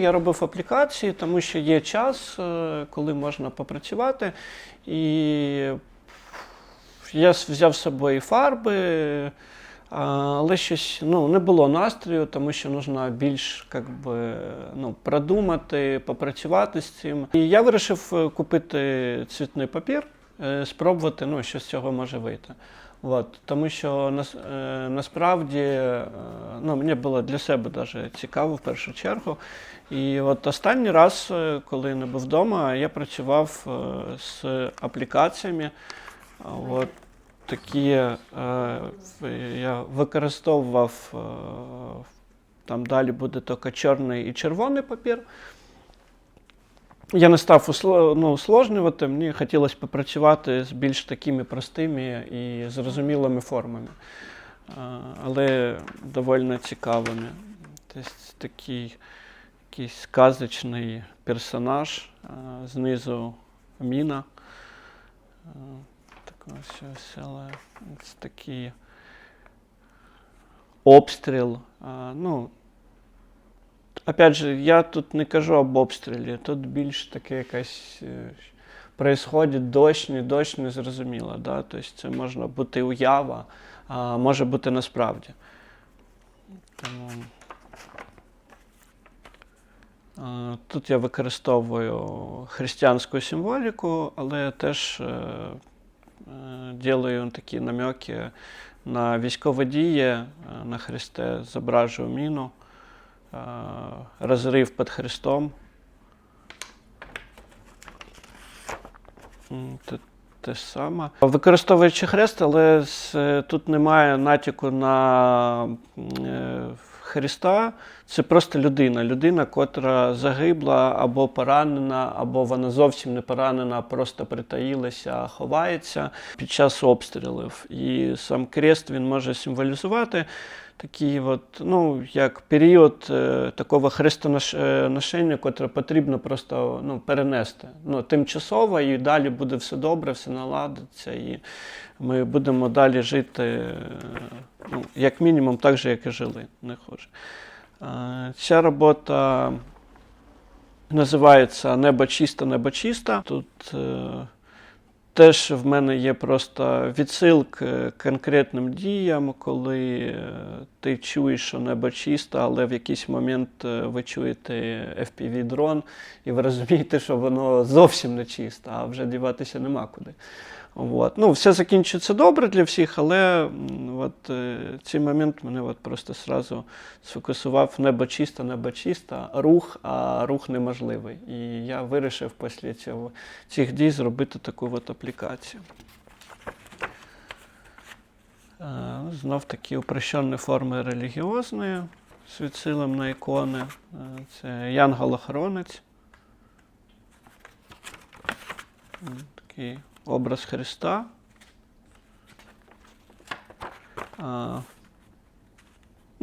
Я робив аплікації, тому що є час, е, коли можна попрацювати. І я взяв з собою фарби, але щось ну, не було настрою, тому що потрібно більш как би, ну, продумати, попрацювати з цим. І я вирішив е, купити цвітний папір, е, спробувати, ну, що з цього може вийти. От, тому що нас, е, насправді е, ну, мені було для себе даже цікаво в першу чергу. І от останній раз, е, коли не був вдома, я працював е, з аплікаціями. От такі е, я використовував, е, там далі буде тільки чорний і червоний папір. Я не став ну, усложнювати, мені хотілося попрацювати з більш такими простими і зрозумілими формами, але доволі цікавими. Тобто такий якийсь сказочний персонаж, знизу міна. Це такий обстріл. Ну, опять же, я тут не кажу об обстрілі, тут більш таке якась. е, Происходить дощ, не дощ, не зрозуміло. Да? Тобто це може бути уява, а може бути насправді. Тому, е, тут я використовую християнську символіку, але теж е, ділаю такі намеки на військові дії, на Христе зображую міну, е, розрив під Христом. Те ж саме. Використовуючи хрест, але тут немає натяку на е, Христа. Це просто людина. Людина, котра загибла або поранена, або вона зовсім не поранена, а просто притаїлася, ховається під час обстрілів. І сам крест він може символізувати такий, от, ну, як період е, такого хрестоношення, котре потрібно просто ну, перенести. Ну, тимчасово і далі буде все добре, все наладиться, і ми будемо далі жити, е, ну, як мінімум, так же, як і жили. Не хуже. Е, Ця робота називається Небо чисто, небо чисто. Тут е, теж в мене є просто відсилки конкретним діям, коли е, ти чуєш, що небо чисто, але в якийсь момент е, ви чуєте FPV-дрон, і ви розумієте, що воно зовсім не чисто, а вже діватися нема куди. От. Ну, все закінчиться добре для всіх, але от, е, цей момент мене от просто сразу сфокусував небо чисто, небо чисто, рух, а рух неможливий. І я вирішив після цього, цих дій зробити таку от аплікацію. Е, ну, Знов такі упрощені форми релігіозної з відсилом на ікони. Е, Це Янгол-охоронець. Такий образ Христа.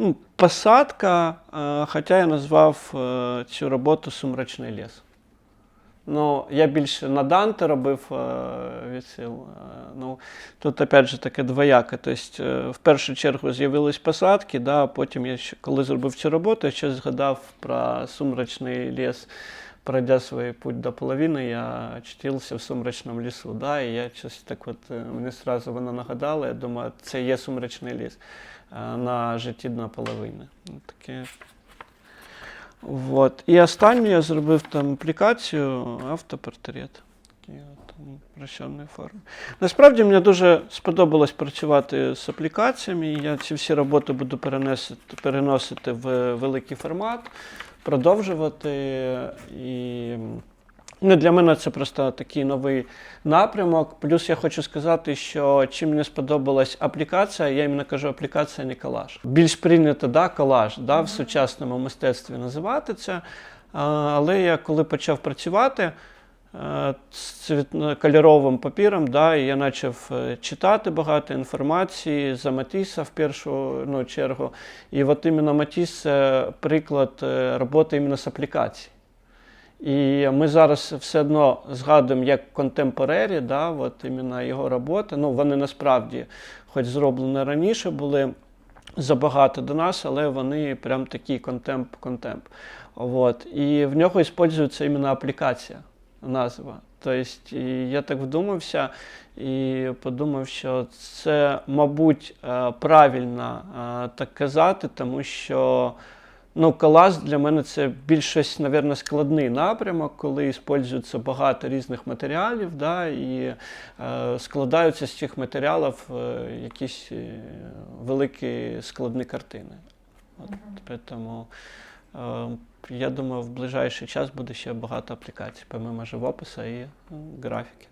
Ну, посадка, хоча я назвав е, цю роботу Сумрачний ліс. Ну, я більше на Данте робив е, відсил. Е, ну, тут, опять же, таке двояке. Тобто, е, в першу чергу з'явились посадки, да, а потім я ще, коли зробив цю роботу, я ще згадав про сумрачний ліс. Пройдя свій путь до половини, я очутився в сумрачному лісу. Да, і я щось так от, мені одразу воно нагадало, я думаю, це є сумрачний ліс на житті наполовини. Ну, Таке. Вот. І останнє я зробив там аплікацію автопортрет. Такий прощенної форми. Насправді мені дуже сподобалось працювати з аплікаціями. Я ці всі роботи буду переносити, переносити в великий формат, продовжувати. І ну, для мене це просто такий новий напрямок. Плюс я хочу сказати, що чим мені сподобалась аплікація, я іменно кажу аплікація, не колаж. Більш прийнято да, колаж да, в сучасному мистецтві називати це. Але я коли почав працювати е, з кольоровим папіром, да, я почав е, читати багато інформації за Матіса в першу ну, чергу. І от іменно Матіс приклад е, роботи іменно з аплікацій. І ми зараз все одно згадуємо як контемпорері, да, от іменно його роботи. Ну, вони насправді, хоч зроблені раніше, були. забагато до нас, але вони прям такі контемп-контемп. Вот. І в нього використовується іменно аплікація, назва. Тобто, я так вдумався і подумав, що це, мабуть, е, правильно е, так казати, тому що ну, колас для мене це більш щось, мабуть, складний напрямок, коли використовується багато різних матеріалів, да, і е, складаються з цих матеріалів е, якісь е, великі складні картини. От, тому е, я думаю, в ближайший час буде ще багато аплікацій, помимо живопису і графіки.